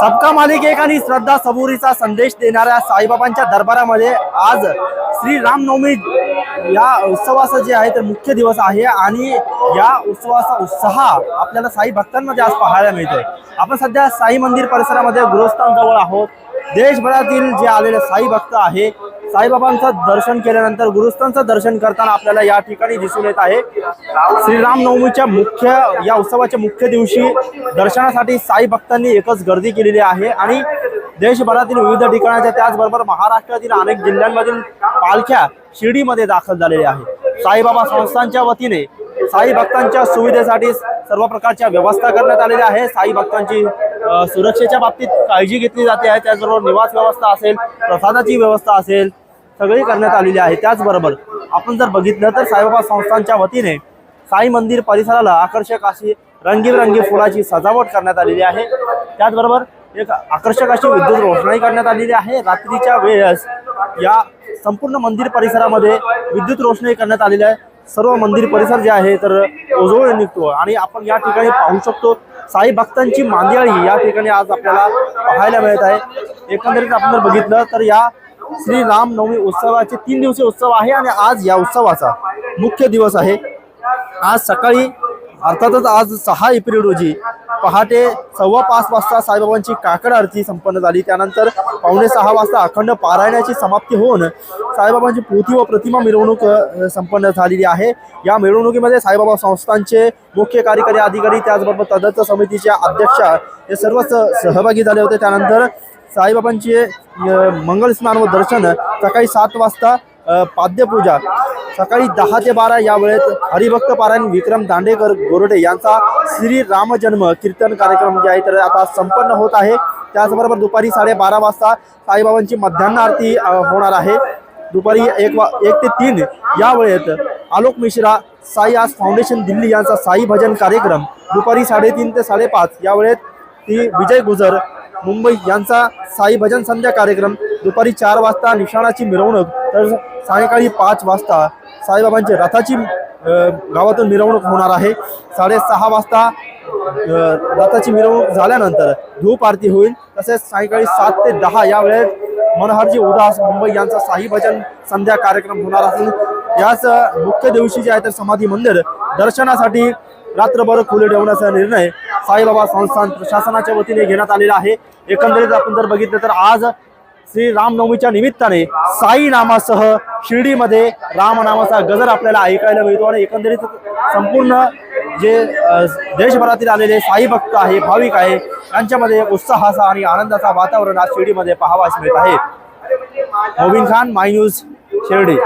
सबका मालिक एक आणि श्रद्धा सबुरीचा संदेश देणाऱ्या साईबाबांच्या दरबारामध्ये आज श्री रामनवमी या उत्सवाचं जे आहे तर मुख्य दिवस आहे आणि या उत्सवाचा उत्साह आपल्याला साई भक्तांमध्ये आज पाहायला मिळतोय. आपण सध्या साई मंदिर परिसरामध्ये गुरुस्थानजवळ आहोत. देशभरातील जे आलेले साई भक्त आहे साईबाबांचं दर्शन केल्यानंतर गुरुस्थांचं दर्शन करताना आपल्याला या ठिकाणी दिसून येत आहे. श्रीरामनवमीच्या मुख्य या उत्सवाच्या मुख्य दिवशी दर्शनासाठी साई भक्तांनी एकच गर्दी केलेली आहे आणि देशभरातील विविध ठिकाणाच्या त्याचबरोबर महाराष्ट्रातील अनेक जिल्ह्यांमधील पालख्या शिर्डीमध्ये दाखल झालेल्या आहे साईबाबा संस्थांच्या वतीने साई भक्तांच्या सुविधेसाठी सर्व प्रकारच्या व्यवस्था करण्यात आलेल्या आहे साई भक्तांची सुरक्षेच्या बाबतीत काळजी घेतली जाते आहे. त्याचबरोबर निवास व्यवस्था असेल प्रसादाची व्यवस्था असेल सगळी करण्यात आलेली आहे. त्याचबरोबर आपण जर बघितलं तर साईबाबा संस्थांच्या वतीने साई मंदिर परिसराला आकर्षक अशी रंगीबेरंगी फुलाची सजावट करण्यात आलेली आहे. त्याचबरोबर एक आकर्षक अशी विद्युत रोषणाई करण्यात आलेली आहे. रात्रीच्या वेळेस या संपूर्ण मंदिर परिसरामध्ये विद्युत रोषणाई करण्यात आलेली आहे. सर्व मंदिर परिसर जे आहे तर उजवळ निघतो. आणि आपण या ठिकाणी पाहू शकतो साई भक्तांची मांदियाळी या ठिकाणी आज आपल्याला पाहायला मिळत आहे. एकंदरीत आपण जर बघितलं तर या श्री रामनवमी उत्सवाचे तीन दिवसीय उत्सव आहे आणि आज या उत्सवाचा मुख्य दिवस आहे. आज सकाळी अर्थातच आज सहा एप्रिल रोजी पहाटे सव्वा पाच वाजता साईबाबांची काकड आरती संपन्न झाली. त्यानंतर पावणे सहा वाजता अखंड पारायणाची समाप्ती होऊन साईबाबांची पोथी व प्रतिमा मिरवणूक संपन्न झालेली आहे. या मिरवणुकीमध्ये साईबाबा संस्थांचे मुख्य कार्यकारी अधिकारी त्याचबरोबर तदर्थ समितीच्या अध्यक्षा हे सर्वच सहभागी झाले होते. त्यानंतर साईबाबांचे मंगलस्नान व दर्शन सकाळी सात वाजता पाद्यपूजा सकाळी दहा ते बारा या वेळेत हरिभक्त पारायण विक्रम दांडेकर गोरडे यांचा श्री रामजन्म कीर्तन कार्यक्रम जे आहे तर आता संपन्न होत आहे. त्याचबरोबर दुपारी साडेबारा वाजता साईबाबांची मध्यान्ह आरती होणार आहे. दुपारी एक वा एक ते तीन या वेळेत आलोक मिश्रा साई आज फाउंडेशन दिल्ली यांचा साई भजन कार्यक्रम. दुपारी साडेतीन ते साडेपाच या वेळेत ती विजय गुजर मुंबई यांचा साई भजन संध्या कार्यक्रम. दुपारी चार वाजता निशाणाची मिरवणूक तर सायंकाळी पाच वाजता साईबाबांची रथाची गावातून मिरवणूक होणार आहे. साडेसहा वाजता रथाची मिरवणूक झाल्यानंतर धूप आरती होईल. तसेच सायंकाळी सात ते दहा या वेळेत मनहरजी उदास मुंबई यांचा साई भजन संध्या कार्यक्रम होणार असून याच मुख्य दिवशी जे आहे तर समाधी मंदिर दर्शनासाठी रात्रभर खुले ठेवण्याचा निर्णय साईबाबा संस्थान प्रशासनाच्या वतीने घेण्यात आलेला आहे. एकंदरीत आपण जर बघितलं तर आज श्री रामनवमीच्या निमित्ताने साई नामासह शिर्डीमध्ये रामनामाचा गजर आपल्याला ऐकायला मिळतो आणि एकंदरीत संपूर्ण जे देशभरातील आलेले साई भक्त आहे भाविक आहे यांच्यामध्ये एक उत्साहाचा आणि आनंदाचा वातावरण आज शिर्डीमध्ये पाहावास मिळत आहे. Mobin Khan my news Shirdi.